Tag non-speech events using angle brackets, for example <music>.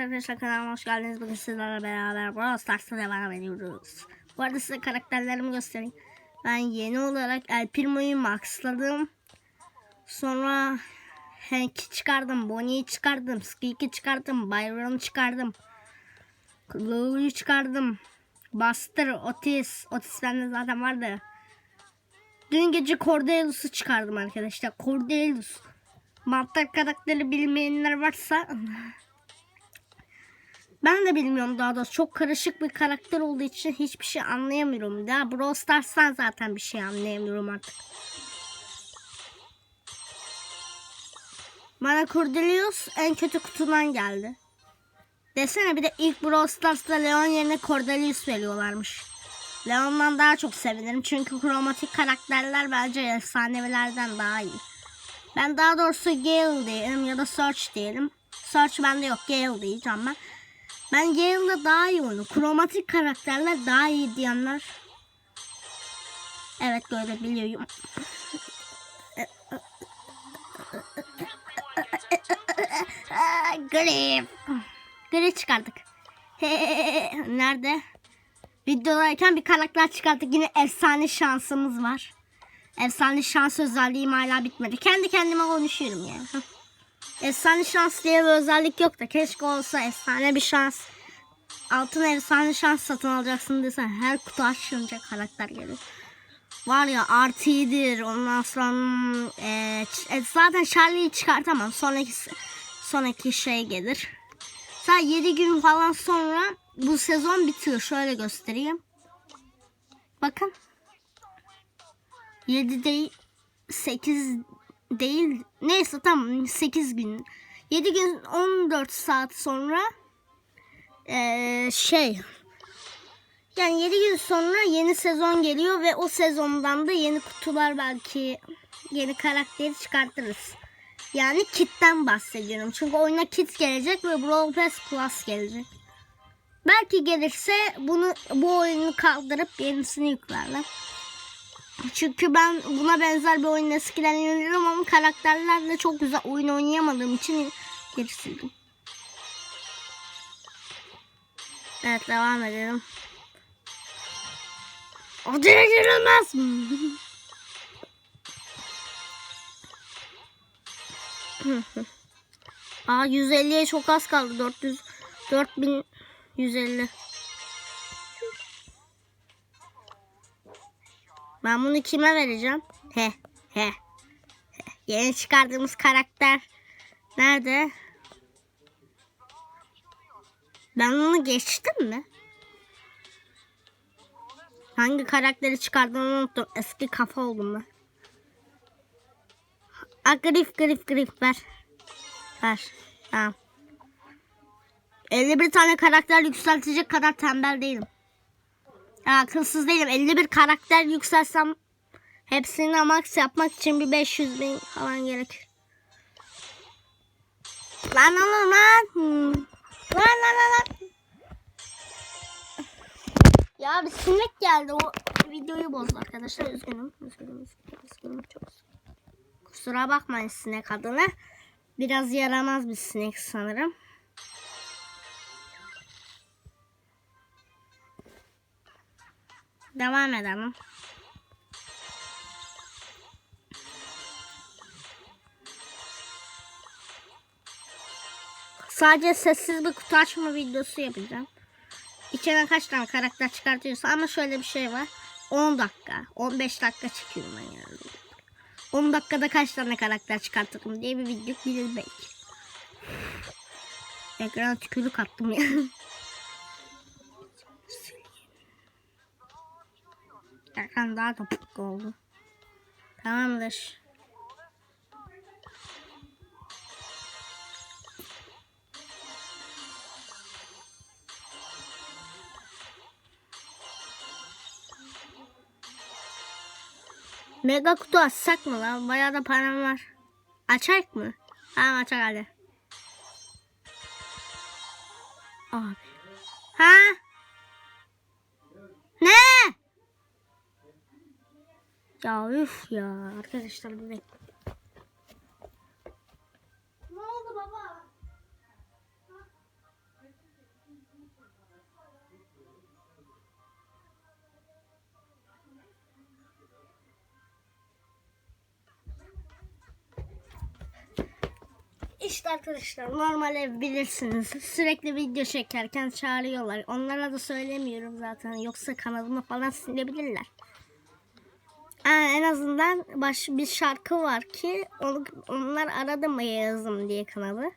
arkadaşlar kanalıma hoş geldiniz. Bugün sizlerle beraber Brawl Stars'ta devam ediyoruz. Bu arada size karakterlerimi göstereyim. Ben yeni olarak El Primo'yu maxladım. Sonra Hank'i çıkardım, Bonnie'yi çıkardım, Squeak'i çıkardım, Byron'u çıkardım. Lou'yu çıkardım. Buster, Otis, Otis bende zaten vardı. Dün gece Cordelius'u çıkardım arkadaşlar. Cordelius. Mantar karakteri bilmeyenler varsa ben de bilmiyorum daha doğrusu. Çok karışık bir karakter olduğu için hiçbir şey anlayamıyorum. Daha Brawl Stars'tan zaten bir şey anlayamıyorum artık. Bana Cordelius en kötü kutudan geldi. Desene bir de ilk Brawl Stars'ta Leon yerine Cordelius veriyorlarmış. Leon'dan daha çok sevinirim çünkü kromatik karakterler bence efsanevilerden daha iyi. Ben daha doğrusu Gale diyelim ya da Search diyelim. Search bende yok Gale diyeceğim ben. Ben Gale'da daha iyi oyunu. Kromatik karakterler daha iyi diyenler. Evet görebiliyorum. Grip. Grip çıkardık. Nerede? Videodayken bir karakter çıkarttık. Yine efsane şansımız var. Efsane şans özelliğim hala bitmedi. Kendi kendime konuşuyorum yani. Efsane şans diye bir özellik yok da keşke olsa efsane bir şans. Altın efsane şans satın alacaksın desen her kutu açınca karakter gelir. Var ya RT'dir ondan sonra e, e, zaten Charlie'yi çıkartamam. Sonraki sonraki şey gelir. Sadece 7 gün falan sonra bu sezon bitiyor. Şöyle göstereyim. Bakın. 7 değil 8 değil neyse tamam 8 gün 7 gün 14 saat sonra ee, şey yani 7 gün sonra yeni sezon geliyor ve o sezondan da yeni kutular belki yeni karakteri çıkartırız. Yani kitten bahsediyorum. Çünkü oyuna kit gelecek ve Brawl Pass Plus gelecek. Belki gelirse bunu bu oyunu kaldırıp yenisini yüklerler. Çünkü ben buna benzer bir oyun eskiden oynuyorum ama karakterlerle çok güzel oyun oynayamadığım için geri sildim. Evet devam edelim. O direkt girilmez. <laughs> Aa 150'ye çok az kaldı. 400 4150. Ben bunu kime vereceğim? He he. Yeni çıkardığımız karakter nerede? Ben onu geçtim mi? Hangi karakteri çıkardığımı unuttum. Eski kafa oldum ben. Aa, grif grif grif ver. Ver. Tamam. 51 tane karakter yükseltecek kadar tembel değilim. Akılsız değilim. 51 karakter yükselsem hepsini max yapmak için bir 500 bin falan gerek. Lan lan lan. Lan lan lan lan. Ya bir sinek geldi. O videoyu bozdu arkadaşlar. Üzgünüm. Üzgünüm. Üzgünüm. üzgünüm. Çok üzgünüm. Kusura bakmayın sinek adına. Biraz yaramaz bir sinek sanırım. Devam edelim. Sadece sessiz bir kutu açma videosu yapacağım. İçine kaç tane karakter çıkartıyorsa ama şöyle bir şey var. 10 dakika, 15 dakika çekiyorum ben yani. 10 dakikada kaç tane karakter çıkartırım diye bir video bilir belki. Ekrana tükürük attım ya. <laughs> Erkan daha topuk oldu. Tamamdır. Mega kutu açsak mı lan? Bayağı da param var. Açak mı? Tamam açak hadi. Abi. Ha? Ya üf ya arkadaşlar bir bekle. Ne oldu baba? İşte arkadaşlar normal ev bilirsiniz. Sürekli video çekerken çağırıyorlar. Onlara da söylemiyorum zaten. Yoksa kanalımı falan silebilirler. Aa, en azından baş bir şarkı var ki onlar aradı mı yazdım diye kanalı.